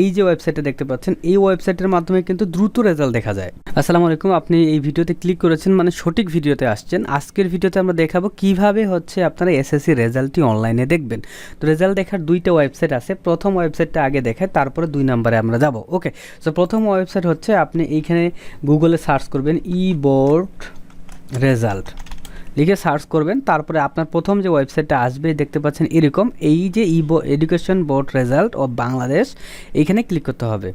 এই যে ওয়েবসাইটে দেখতে পাচ্ছেন, এই ওয়েবসাইটের মাধ্যমে কিন্তু দ্রুত রেজাল্ট দেখা যায়। আসসালামু আলাইকুম, আপনি এই ভিডিওতে ক্লিক করেছেন মানে সঠিক ভিডিওতে আসছেন। আজকের ভিডিওতে আমরা দেখাবো কীভাবে হচ্ছে আপনারা এসএসসি রেজাল্টটি অনলাইনে দেখবেন। তো রেজাল্ট দেখার দুইটা ওয়েবসাইট আছে। প্রথম ওয়েবসাইটটা আগে দেখায়, তারপরে দুই নম্বরে আমরা যাব। ওকে সো প্রথম ওয়েবসাইট হচ্ছে আপনি এইখানে গুগলে সার্চ করবেন ই বোর্ড রেজাল্ট লিখে সার্চ করবেন, তারপরে আপনার প্রথম যে ওয়েবসাইটটা আসবে, দেখতে পাচ্ছেন এরকম, এই যে e education board result of Bangladesh এইখানে ক্লিক করতে হবে।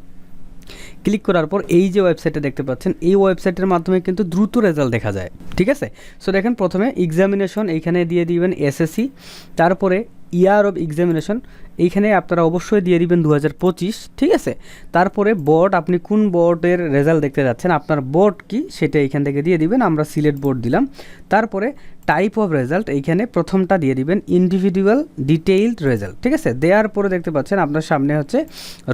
ক্লিক করার পর এই যে ওয়েবসাইটটা দেখতে পাচ্ছেন, এই ওয়েবসাইটের মাধ্যমে কিন্তু দ্রুত রেজাল্ট দেখা যায়, ঠিক আছে? সো দেখেন প্রথমে এক্সামিনেশন এইখানে দিয়ে দিবেন এসএসসি তারপরে ইয়ার অফ এক্সামিনেশন এইখানে আপনারা অবশ্যই দিয়ে দিবেন দু হাজার পঁচিশ, ঠিক আছে? তারপরে বোর্ড আপনি কোন বোর্ডের রেজাল্ট দেখতে যাচ্ছেন, আপনার বোর্ড কি সেটা এইখান থেকে দিয়ে দিবেন, আমরা সিলেট বোর্ড দিলাম। তারপরে টাইপ অফ রেজাল্ট এইখানে প্রথমটা দিয়ে দিবেন ইন্ডিভিজুয়াল ডিটেইলড রেজাল্ট ঠিক আছে? দেওয়ার পরে দেখতে পাচ্ছেন আপনার সামনে হচ্ছে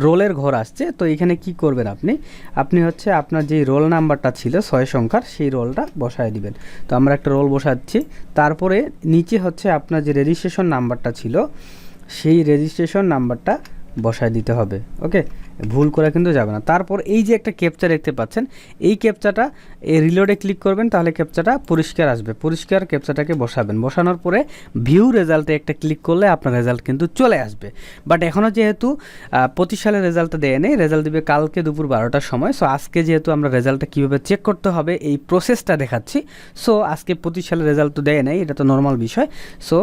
রোলের ঘর আসছে, তো এখানে কি করবেন আপনি? আপনি হচ্ছে আপনার যেই রোল নাম্বারটা ছিল ছয় সংখ্যার, সেই রোলটা বসায় দিবেন। তো আমরা একটা রোল বসাচ্ছি। তারপরে নিচে হচ্ছে আপনার যে রেজিস্ট্রেশন নাম্বারটা ছিল সেই রেজিস্ট্রেশন নাম্বারটা বসায় দিতে হবে ওকে ভুল করা কিন্তু যাবে না। তারপর এই যে একটা ক্যাপচা দেখতে পাচ্ছেন, এই ক্যাপচাটা এই রিলোডে ক্লিক করবেন, তাহলে ক্যাপচাটা পরিষ্কার আসবে। পরিষ্কার ক্যাপচাটাকে বসাবেন। বসানোর পরে ভিউ রেজাল্টে একটা ক্লিক করলে আপনার রেজাল্ট কিন্তু চলে আসবে। বাট এখনও যেহেতু পঁচিশ সালের রেজাল্টটা দেয় নেই রেজাল্ট দিবে কালকে দুপুর বারোটার সময়। সো আজকে যেহেতু আমরা রেজাল্টটা কীভাবে চেক করতে হবে, এই প্রসেসটা দেখাচ্ছি। সো আজকে পঁচিশ সালের রেজাল্ট তো দেয় নাই, এটা তো নর্মাল বিষয়। সো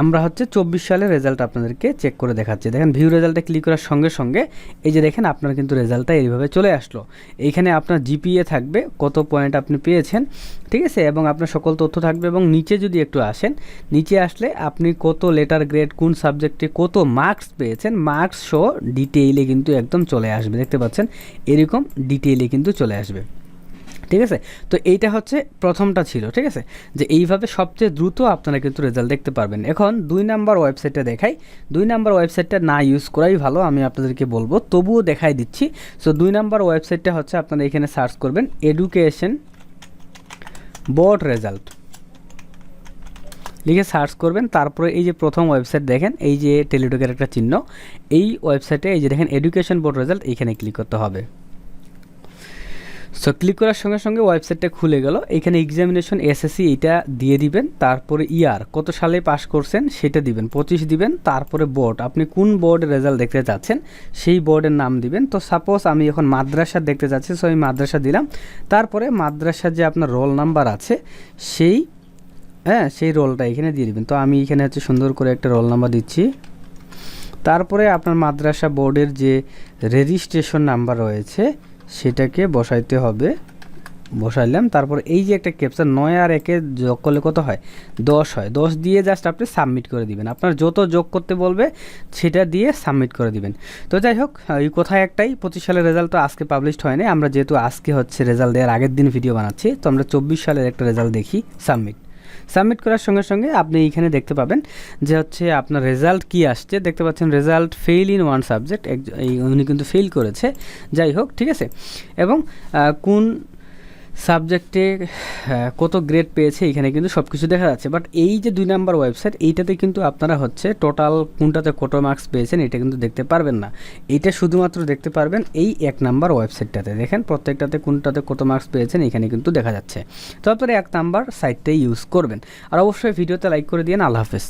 আমরা হচ্ছে চব্বিশ সালের রেজাল্ট আপনাদেরকে চেক করে দেখাচ্ছি। দেখেন ভিউ রেজাল্টে ক্লিক করার সঙ্গে সঙ্গে এই যে দেখেন আপনার কিন্তু রেজাল্টটা এইভাবে চলে আসলো। এইখানে আপনার জিপিএ থাকবে, কত পয়েন্ট আপনি পেয়েছেন, ঠিক আছে? এবং আপনার সকল তথ্য থাকবে এবং নিচে যদি একটু আসেন, নিচে আসলে আপনি কত লেটার গ্রেড কোন সাবজেক্টে কত মার্কস পেয়েছেন মার্কস শো ডিটেইলে কিন্তু একদম চলে আসবে, দেখতে পাচ্ছেন? এরকম ডিটেইলে কিন্তু চলে আসবে। ঠিক আছে? তো এইটা হচ্ছে প্রথমটা ছিল, ঠিক আছে? যে এইভাবে সবচেয়ে দ্রুত আপনারা কিন্তু রেজাল্ট দেখতে পারবেন। এখন দুই নাম্বার ওয়েবসাইটটা দেখাই। দুই নাম্বার ওয়েবসাইটটা না ইউজ করাই ভালো, আমি আপনাদেরকে বলব। তবুও দেখাই দিচ্ছি। সো দুই নাম্বার ওয়েবসাইটটা হচ্ছে আপনারা এখানে সার্চ করবেন এডুকেশন বোর্ড রেজাল্ট লিখে সার্চ করবেন, তারপরে এই যে প্রথম ওয়েবসাইট দেখেন, এই যে টেলিটকের একটা চিহ্ন, এই ওয়েবসাইটে এই যে দেখেন এডুকেশন বোর্ড রেজাল্ট এইখানে ক্লিক করতে হবে। সো ক্লিক করার সঙ্গে সঙ্গে ওয়েবসাইটটা খুলে গেল। এখানে এক্সামিনেশন এসএসসি এটা দিয়ে দিবেন, তারপরে ইয়ার কত সালে পাস করছেন সেটা দিবেন, পঁচিশ দিবেন, তারপরে বোর্ড আপনি কোন বোর্ডের রেজাল্ট দেখতে চাচ্ছেন সেই বোর্ডের নাম দিবেন। তো সাপোজ আমি এখন মাদ্রাসা দেখতে চাচ্ছি সো আমি মাদ্রাসা দিলাম। তারপরে মাদ্রাসার যে আপনার রোল নাম্বার আছে, সেই হ্যাঁ সেই রোলটা এখানে দিয়ে দিবেন। তো আমি এখানে হচ্ছে সুন্দর করে একটা রোল নাম্বার দিচ্ছি। তারপরে আপনার মাদ্রাসা বোর্ডের যে রেজিস্ট্রেশন নাম্বার রয়েছে সেটাকে বসাইতে হবে। বসাইলাম, তারপর এই যে একটা ক্যাপচার নয় আর একে যোগ করলে কত হয়? দশ হয়। দশ দিয়ে জাস্ট আপনি সাবমিট করে দিবেন। আপনার যত যোগ করতে বলবে, সেটা দিয়ে সাবমিট করে দিবেন। তো যাই হোক এই কোথায় একটাই। পঁচিশ সালের রেজাল্ট তো আজকে পাবলিশড হয়নি। আমরা যেহেতু আজকে হচ্ছে রেজাল্ট দেওয়ার আগের দিন ভিডিও বানাচ্ছি, তো আমরা চব্বিশ সালের একটা রেজাল্ট দেখি সাবমিট সাবমিট করার সঙ্গে সঙ্গে আপনি এইখানে দেখতে পাবেন যে হচ্ছে আপনার রেজাল্ট কি আসছে। দেখতে পাচ্ছেন result fail in one subject এই উনি কিন্তু ফেল করেছে। যাই হোক, ঠিক আছে? এবং কোন সাবজেক্টে কত গ্রেড পেয়েছে এখানে কিন্তু সব কিছু দেখা যাচ্ছে। বাট এই যে দুই নাম্বার ওয়েবসাইট এইটাতে কিন্তু আপনারা হচ্ছে টোটাল কোনটাতে কত মার্কস পেয়েছেন এটা কিন্তু দেখতে পারবেন না। এইটা শুধুমাত্র দেখতে পারবেন এই এক নাম্বার ওয়েবসাইটটাতে দেখেন প্রত্যেকটাতে কোনটাতে কত মার্কস পেয়েছেন এখানে কিন্তু দেখা যাচ্ছে। তো আপনারা এক নাম্বার সাইটটাই ইউজ করবেন। আর অবশ্যই ভিডিওতে লাইক করে দিন আল্লাহ হাফেজ।